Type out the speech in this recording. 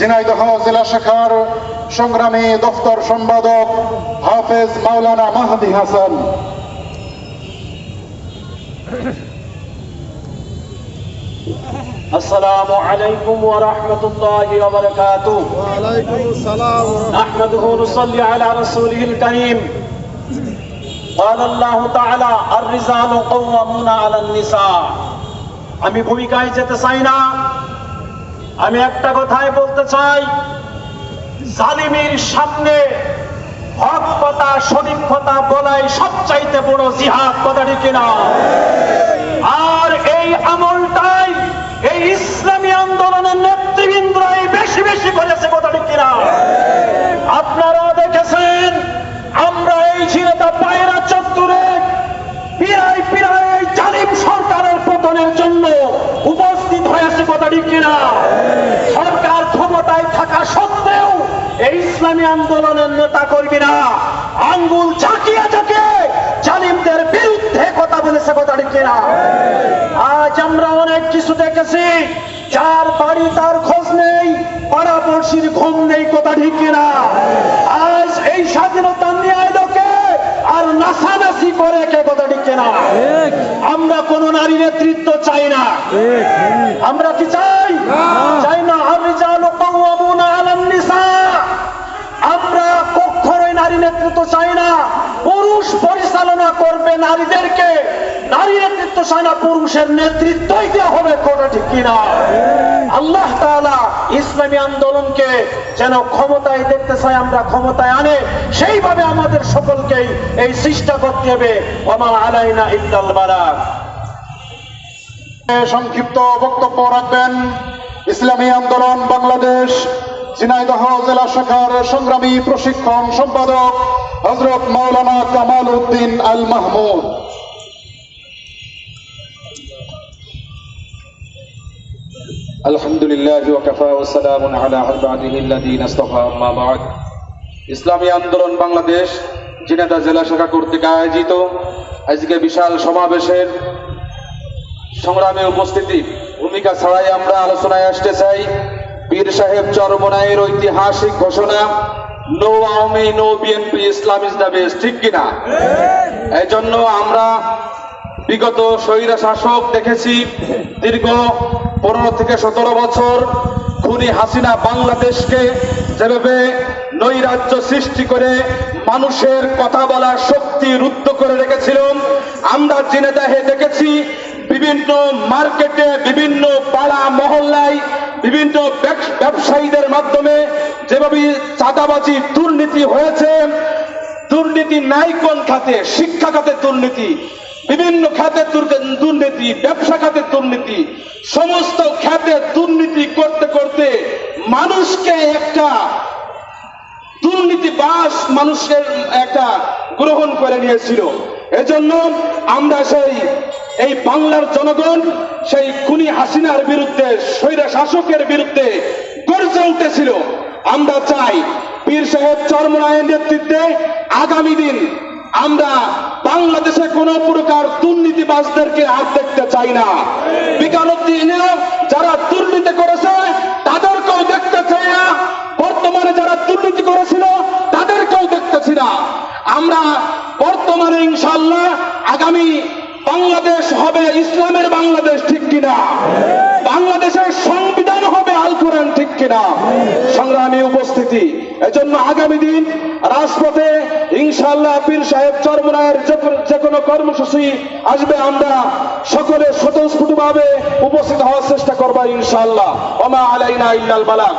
ঝিনাইদহ জেলা শাখার সংগ্রামী দফতর সম্পাদক হাফেজ মাওলানা মাহাদি হাসান السلام عليكم ورحمة الله وبركاته ওয়ালাইকুম আসসালাম نحمده ونصلي على رسوله الكريم قال الله تعالى الرجال قوامون على النساء আমি ভূমিকায় যেতে চাই না আমি একটা কথাই বলতে চাই। জালিমের সামনে হক কথা কথা বলাই সবচাইতে বড় জিহাদ কথাটি কিনা আর এই আমলটাই এই ইসলামী আন্দোলনের নেতৃবৃন্দরাই বেশি বেশি করেছে কথাটি কিনা আপনারা দেখেছেন আমরা এই ঝিনেতা পায়রা চত্বরে পিরাই পিরাই এই জালিম সরকারের পতনের জন্য উপস্থিত হয়েছে কথাটি কিনা সরকার ক্ষমতায় থাকা সত্ত্বেও এই ইসলামী আন্দোলনের নেতা কর্মীরা আঙ্গুল ঝাঁকিয়ে ঝাঁকিয়ে জালিমদের বিরুদ্ধে কথা বলেছে কথাটি কিনা? আজ আমরা অনেক কিছু দেখেছি যার বাড়ি তার খোঁজ নেই পাড়াপড়শির ঘুম নেই কথা ঠিক কিনা? আজ এই স্বাধীনতা নিয়ে লোকে আর নাসানাসি করে কে কথা ঠিক কিনা? আমরা কোন নারী নেতৃত্ব চাই না। আমরা কি চাই না আমি জানো কওয়ামুনা আলান নিসা আমরা কখনোই নারী নেতৃত্ব চাই না পুরুষ পরিচালনা করবে নারীদেরকে পুরুষের নেতৃত্বই দেওয়া হবে ঠিক কিনা? আল্লাহ তাআলা ইসলামী আন্দোলনকে যেন ক্ষমতায় দেখতে চাই আমরা ক্ষমতায় আনে, সেইভাবে আমাদের সকলকেই এই করতে হবে। আলাইনা সংক্ষিপ্ত বক্তব্য রাখবেন। ইসলামী আন্দোলন বাংলাদেশ, ঝিনাইদহ জেলা শাখার সংগ্রামী প্রশিক্ষণ সম্পাদক হজরত মাওলানা কামাল উদ্দিন আল মাহমুদ আলহামদুলিল্লাহ ইসলামী আন্দোলন বাংলাদেশ জিনেদা জেলা শাখা কর্তৃক আয়োজিত আজকে বিশাল সমাবেশের সংগ্রামে উপস্থিতি। ভূমিকা ছাড়াই আমরা আলোচনায় আসতে চাই। বীর সাহেব চরমনায়ের ঐতিহাসিক ঘোষণা no Awami no BNP Islam is the best ঠিক কিনা? এই জন্য আমরা বিগত স্বৈরা শাসক দেখেছি দীর্ঘ পনেরো থেকে সতেরো বছর খুনি হাসিনা বাংলাদেশকে যেভাবে নৈরাজ্য সৃষ্টি করে মানুষের কথা বলার শক্তি রুদ্ধ করে রেখেছিল আমরা জেনে দেখে দেখেছি, বিভিন্ন মার্কেটে বিভিন্ন পাড়া মহল্লায় বিভিন্ন ব্যব- ব্যবসায়ীদের মাধ্যমে যেভাবে চাঁদাবাজি, দুর্নীতি হয়েছে, দুর্নীতি নাই কোন খাতে শিক্ষা খাতে দুর্নীতি বিভিন্ন খাতে দুর্নীতি, ব্যবসা খাতে দুর্নীতি, সমস্ত খাতে দুর্নীতি করতে করতে মানুষকে একটা দুর্নীতিবাস মানুষের একটা গ্রহণ করে নিয়েছিল। এজন্য আমরা সেই, এই বাংলার জনগণ, সেই খুনি হাসিনার বিরুদ্ধে, স্বৈরা শাসকের বিরুদ্ধে গর্জে উঠেছিল। আমরা চাই পীর সাহেব চরমরায়ের নেতৃত্বে আগামী দিন আমরা বাংলাদেশে কোন প্রকার দুর্নীতিবাজদেরকে আর দেখতে চাই না। বিগত দিনে যারা দুর্নীতি করেছে, তাদেরকেও দেখতে চাই না। বর্তমানে যারা দুর্নীতি করেছিল, তাদেরকেও দেখতেছি না। আমরা বর্তমানে ইনশাল্লাহ আগামী বাংলাদেশ হবে ইসলামের বাংলাদেশ, ঠিক কিনা? বাংলাদেশের সংবিধান হবে আল কোরআন, ঠিক কিনা? সংগ্রামী উপস্থিতি। এজন্য আগামী দিন রাজপথে ইনশাল্লাহ পীর সাহেব চরমনায়ের যে কোনো কর্মসূচি আসবে, আমরা সকলে স্বতঃস্ফূর্ত ভাবে উপস্থিত হওয়ার চেষ্টা করব ইনশাল্লাহ ওমা আলাইনা ইল্লাল বালাক